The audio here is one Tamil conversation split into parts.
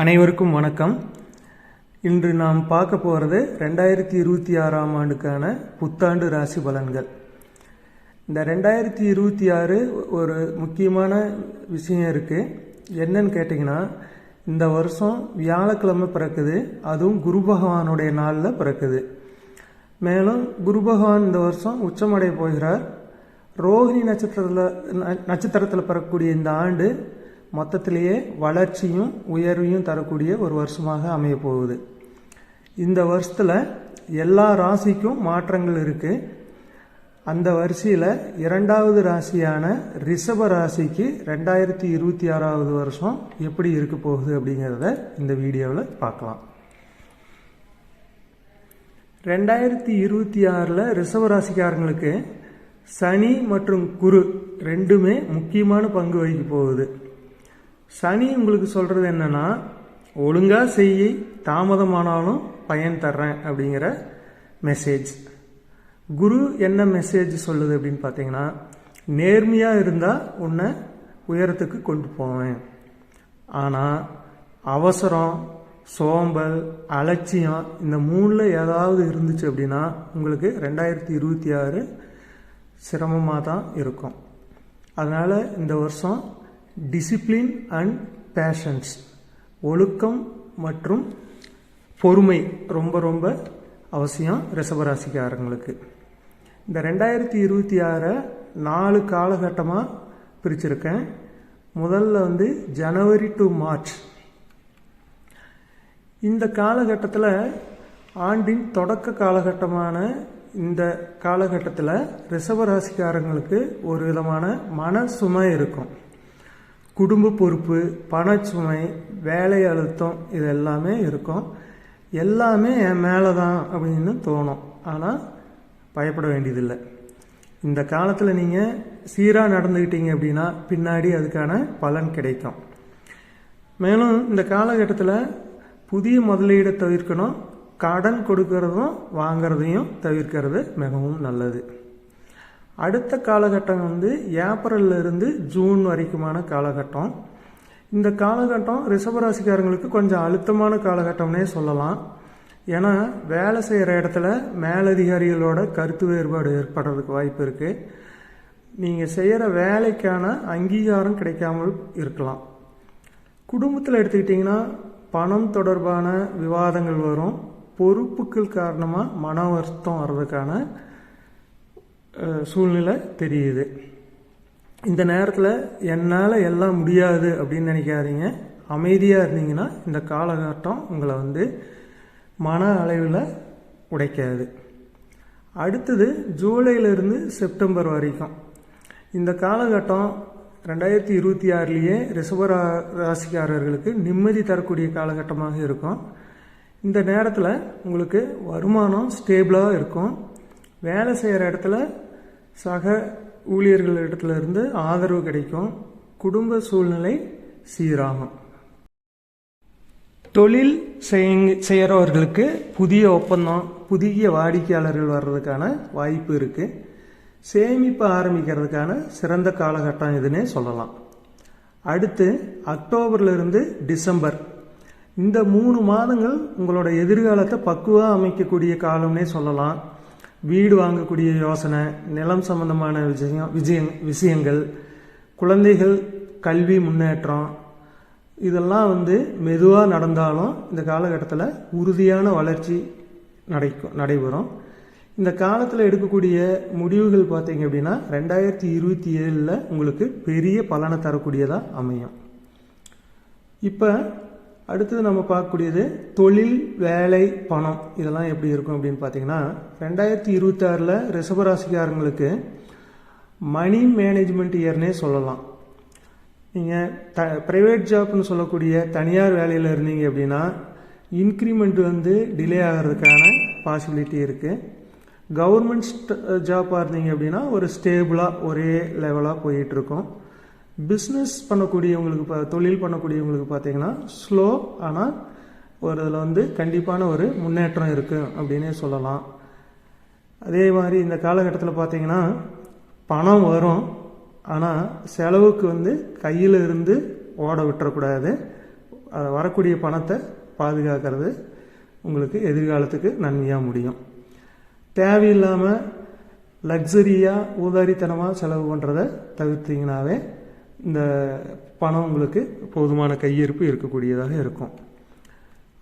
அனைவருக்கும் வணக்கம். இன்று நாம் பார்க்க போகிறது ரெண்டாயிரத்தி இருபத்தி ஆறாம் ஆண்டுக்கான புத்தாண்டு ராசி பலன்கள். இந்த ரெண்டாயிரத்தி இருபத்தி ஆறு ஒரு முக்கியமான விஷயம் இருக்குது என்னன்னு கேட்டிங்கன்னா இந்த வருஷம் வியாழக்கிழமை பிறக்குது அதுவும் குரு பகவானுடைய நாளில் பிறக்குது. மேலும் குரு பகவான் இந்த வருஷம் உச்சமடைய போகிறார். ரோஹிணி நட்சத்திரத்தில் நட்சத்திரத்தில் பிறக்கக்கூடிய இந்த ஆண்டு மொத்தத்திலேயே வளர்ச்சியும் உயர்வையும் தரக்கூடிய ஒரு வருஷமாக அமைய போகுது. இந்த வருஷத்தில் எல்லா ராசிக்கும் மாற்றங்கள் இருக்குது அந்த வரிசையில் இரண்டாவது ராசியான ரிஷப ராசிக்கு ரெண்டாயிரத்தி இருபத்தி ஆறாவது வருஷம் எப்படி இருக்க போகுது அப்படிங்கிறத இந்த வீடியோவில் பார்க்கலாம். ரெண்டாயிரத்தி இருபத்தி ஆறில் ரிஷப ராசிக்காரங்களுக்கு சனி மற்றும் குரு ரெண்டுமே முக்கியமான பங்கு வகிக்க போகுது. சனி உங்களுக்கு சொல்கிறது என்னென்னா ஒழுங்காக செய்ய தாமதமானாலும் பயன் தர்றேன் அப்படிங்கிற மெசேஜ் குரு என்ன மெசேஜ் சொல்லுது அப்படின்னு பார்த்தீங்கன்னா நேர்மையாக இருந்தால் உன்னை உயரத்துக்கு கொண்டு போவேன். ஆனால் அவசரம் சோம்பல் அலட்சியம் இந்த மூணில் ஏதாவது இருந்துச்சு அப்படின்னா உங்களுக்கு ரெண்டாயிரத்தி இருபத்தி ஆறு சிரமமாக தான் இருக்கும். அதனால் இந்த வருஷம் டிசிப்ளின் அண்ட் பேஷன்ஸ் ஒழுக்கம் மற்றும் பொறுமை ரொம்ப ரொம்ப அவசியம் ரிசவராசிக்காரங்களுக்கு இந்த ரெண்டாயிரத்தி இருபத்தி ஆறை நாலு காலகட்டமாக பிரிச்சிருக்கேன். முதல்ல வந்து ஜனவரி டு மார்ச். இந்த காலகட்டத்தில் ஆண்டின் தொடக்க காலகட்டமான இந்த காலகட்டத்தில் ரிஷபராசிக்காரங்களுக்கு ஒரு விதமான மன சுமை இருக்கும். குடும்ப பொறுப்பு பணச்சுமை வேலை அழுத்தம் இது எல்லாமே இருக்கும். எல்லாமே என் மேலே தான் அப்படின்னு தோணும். ஆனால் பயப்பட வேண்டியதில்லை. இந்த காலத்தில் நீங்கள் சீராக நடந்துக்கிட்டீங்க அப்படின்னா பின்னாடி அதுக்கான பலன் கிடைக்கும். மேலும் இந்த காலகட்டத்தில் புதிய முதலீடை தவிர்க்கணும். கடன் கொடுக்கறதும் வாங்கிறதையும் தவிர்க்கிறது மிகவும் நல்லது. அடுத்த காலகட்டம் வந்து ஏப்ரல்ல இருந்து ஜூன் வரைக்குமான காலகட்டம். இந்த காலகட்டம் ரிஷபராசிக்காரங்களுக்கு கொஞ்சம் அழுத்தமான காலகட்டம்னே சொல்லலாம். ஏன்னா வேலை செய்கிற இடத்துல மேலதிகாரிகளோட கருத்து வேறுபாடு ஏற்படுறதுக்கு வாய்ப்பு இருக்குது நீங்கள் செய்கிற வேலைக்கான அங்கீகாரம் கிடைக்காமல் இருக்கலாம். குடும்பத்தில் எடுத்துக்கிட்டிங்கன்னா பணம் தொடர்பான விவாதங்கள் வரும். பொறுப்புகள் காரணமாக மன வருத்தம் வர்றதுக்கான சூழ்நிலை தெரியுது. இந்த நேரத்தில் என்னால் எல்லாம் முடியாது அப்படின்னு நினைக்காதீங்க. அமைதியாக இருந்தீங்கன்னா இந்த காலகட்டம் உங்களை வந்து மன அளவில் உடைக்காது. அடுத்தது ஜூலையிலிருந்து செப்டம்பர் வரைக்கும். இந்த காலகட்டம் ரெண்டாயிரத்தி இருபத்தி ஆறுலேயே ரிசர்வ ராசிக்காரர்களுக்கு நிம்மதி தரக்கூடிய காலகட்டமாக இருக்கும். இந்த நேரத்தில் உங்களுக்கு வருமானம் ஸ்டேபிளாக இருக்கும். வேலை செய்கிற இடத்துல சக ஊழியர்கள் இருந்து ஆதரவு கிடைக்கும் குடும்ப சூழ்நிலை சீராகும். தொழில் செய்கிறவர்களுக்கு புதிய ஒப்பந்தம் புதிய வாடிக்கையாளர்கள் வர்றதுக்கான வாய்ப்பு இருக்குது சேமிப்பு ஆரம்பிக்கிறதுக்கான சிறந்த காலகட்டம் இதுன்னே சொல்லலாம். அடுத்து அக்டோபர்லேருந்து டிசம்பர். இந்த மூணு மாதங்கள் உங்களோட எதிர்காலத்தை பக்குவாக அமைக்கக்கூடிய காலம்னே சொல்லலாம். வீடு வாங்கக்கூடிய யோசனை நிலம் சம்பந்தமான விஷயம் விஜயம் விஷயங்கள் குழந்தைகள் கல்வி முன்னேற்றம் இதெல்லாம் வந்து மெதுவாக நடந்தாலும் இந்த காலகட்டத்தில் உறுதியான வளர்ச்சி நடைக்கும் நடைபெறும். இந்த காலத்தில் எடுக்கக்கூடிய முடிவுகள் பார்த்தீங்க அப்படின்னா ரெண்டாயிரத்தி இருபத்தி ஏழில் உங்களுக்கு பெரிய பலனை தரக்கூடியதாக அமையும். இப்போ அடுத்தது நம்ம பார்க்கக்கூடியது தொழில் வேலை பணம். இதெல்லாம் எப்படி இருக்கும் அப்படின்னு பார்த்தீங்கன்னா ரெண்டாயிரத்தி இருபத்தாறில் ரிஷபராசிக்காரங்களுக்கு மணி மேனேஜ்மெண்ட் இயர்னே சொல்லலாம். நீங்கள் த ப்ரைவேட் ஜாப்னு சொல்லக்கூடிய தனியார் வேலையில் இருந்தீங்க அப்படின்னா இன்க்ரிமெண்ட் வந்து டிலே ஆகிறதுக்கான பாசிபிலிட்டி இருக்குது கவர்மெண்ட் ஜாப்பாக இருந்தீங்க அப்படின்னா ஒரு ஸ்டேபிளாக ஒரே லெவலாக போயிட்டுருக்கோம் பிஸ்னஸ் பண்ணக்கூடியவங்களுக்கு பா தொழில் பண்ணக்கூடியவங்களுக்கு பார்த்தீங்கன்னா ஸ்லோ ஆனால் ஒரு இதில் வந்து கண்டிப்பான ஒரு முன்னேற்றம் இருக்குது அப்படின்னே சொல்லலாம். அதே மாதிரி இந்த காலகட்டத்தில் பார்த்தீங்கன்னா பணம் வரும் ஆனால் செலவுக்கு வந்து கையில் இருந்து ஓட விட்டுறக்கூடாது. அதை வரக்கூடிய பணத்தை பாதுகாக்கிறது உங்களுக்கு எதிர்காலத்துக்கு நன்மையாக முடியும். தேவையில்லாமல் லக்ஸரியாக ஊதாரித்தனமாக செலவு பண்ணுறத தவிர்த்திங்கனாவே இந்த பணம் உங்களுக்கு போதுமான கையிருப்பு இருக்கக்கூடியதாக இருக்கும்.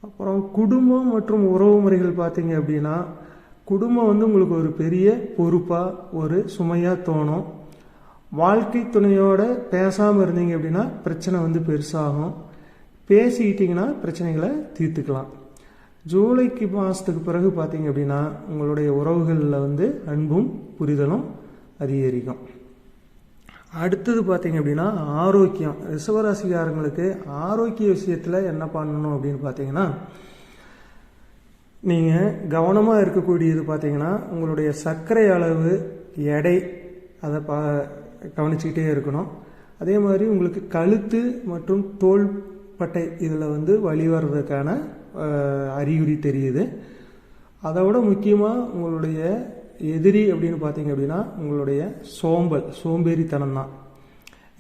அப்புறம் குடும்பம் மற்றும் உறவு முறைகள் பார்த்தீங்க அப்படின்னா குடும்பம் வந்து உங்களுக்கு ஒரு பெரிய பொறுப்பாக ஒரு சுமையாக தோணும். வாழ்க்கை துணையோட பேசாமல் இருந்தீங்க அப்படின்னா பிரச்சனை வந்து பெருசாகும். பேசிக்கிட்டிங்கன்னா பிரச்சனைகளை தீர்த்துக்கலாம். ஜூலைக்கு மாதத்துக்கு பிறகு பார்த்தீங்க அப்படின்னா உங்களுடைய உறவுகளில் வந்து அன்பும் புரிதலும் அதிகரிக்கும். அடுத்தது பார்த்தீங்க அப்படின்னா ஆரோக்கியம். ரிஷபராசிக்காரங்களுக்கு ஆரோக்கிய விஷயத்தில் என்ன பண்ணணும் அப்படின்னு பார்த்தீங்கன்னா நீங்கள் கவனமாக இருக்கக்கூடியது பார்த்தீங்கன்னா உங்களுடைய சர்க்கரை அளவு எடை அதை பா கவனிச்சுக்கிட்டே இருக்கணும். அதே மாதிரி உங்களுக்கு கழுத்து மற்றும் தோள்பட்டை இதில் வந்து வழி வர்றதுக்கான அறிகுறி தெரியுது. அதை விட முக்கியமாக உங்களுடைய எதிரி அப்படின்னு பார்த்தீங்க அப்படின்னா உங்களுடைய சோம்பல் சோம்பேறித்தனம் தான்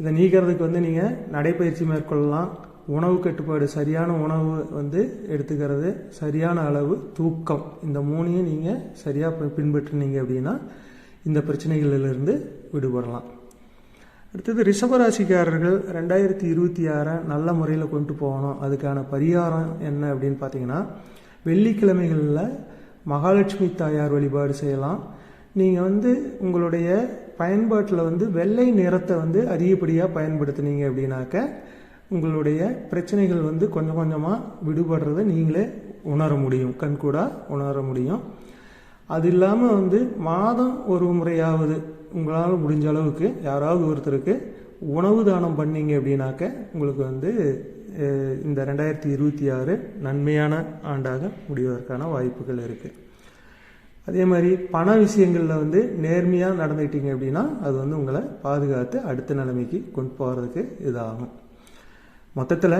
இதை நீக்கிறதுக்கு வந்து நீங்கள் நடைப்பயிற்சி மேற்கொள்ளலாம். உணவு கட்டுப்பாடு சரியான உணவு வந்து எடுத்துக்கிறது சரியான அளவு தூக்கம். இந்த மூணையும் நீங்கள் சரியாக பின்பற்றினீங்க அப்படின்னா இந்த பிரச்சனைகளிலிருந்து விடுபடலாம். அடுத்தது ரிஷபராசிக்காரர்கள் ரெண்டாயிரத்தி இருபத்தி ஆறை நல்ல முறையில் கொண்டு போகணும். அதுக்கான பரிகாரம் என்ன அப்படின்னு பார்த்தீங்கன்னா வெள்ளிக்கிழமைகளில் மகாலட்சுமி தாயார் வழிபாடு செய்யலாம். நீங்கள் வந்து உங்களுடைய பயன்பாட்டில் வந்து வெள்ளை நிறத்தை வந்து அதிகப்படியாக பயன்படுத்துனீங்க அப்படின்னாக்க உங்களுடைய பிரச்சனைகள் வந்து கொஞ்சம் கொஞ்சமாக விடுபடுறதை நீங்களே உணர முடியும். கண்கூடாக உணர முடியும். அது இல்லாமல் வந்து மாதம் ஒரு முறையாவது உங்களால் முடிஞ்ச அளவுக்கு யாராவது ஒருத்தருக்கு உணவு தானம் பண்ணீங்க அப்படின்னாக்க உங்களுக்கு வந்து இந்த ரெண்டாயிரத்தி இருபத்தி ஆறு நன்மையான ஆண்டாக முடிவதற்கான வாய்ப்புகள் இருக்குது அதே மாதிரி பண விஷயங்களில் வந்து நேர்மையாக நடந்துக்கிட்டீங்க அப்படின்னா அது வந்து உங்களை பாதுகாத்து அடுத்த நிலைமைக்கு கொண்டு போகிறதுக்கு இதாகும். மொத்தத்தில்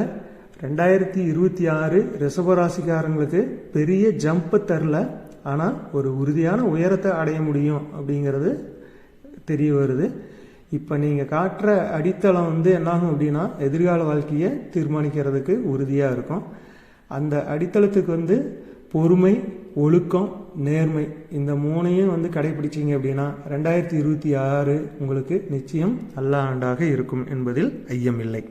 ரெண்டாயிரத்தி இருபத்தி ஆறு ரிஷபராசிக்காரங்களுக்கு பெரிய ஜம்ப் தரல ஆனால் ஒரு உறுதியான உயரத்தை அடைய முடியும் அப்படிங்கிறது தெரிய வருது. இப்போ நீங்கள் காட்டுற அடித்தளம் வந்து என்னாகும் அப்படின்னா எதிர்கால வாழ்க்கையை தீர்மானிக்கிறதுக்கு உறுதியாக இருக்கும். அந்த அடித்தளத்துக்கு வந்து பொறுமை ஒழுக்கம் நேர்மை இந்த மூணையும் வந்து கடைபிடிச்சிங்க அப்படின்னா ரெண்டாயிரத்தி இருபத்தி ஆறு உங்களுக்கு நிச்சயம் நல்ல ஆண்டாக இருக்கும் என்பதில் ஐயமில்லை.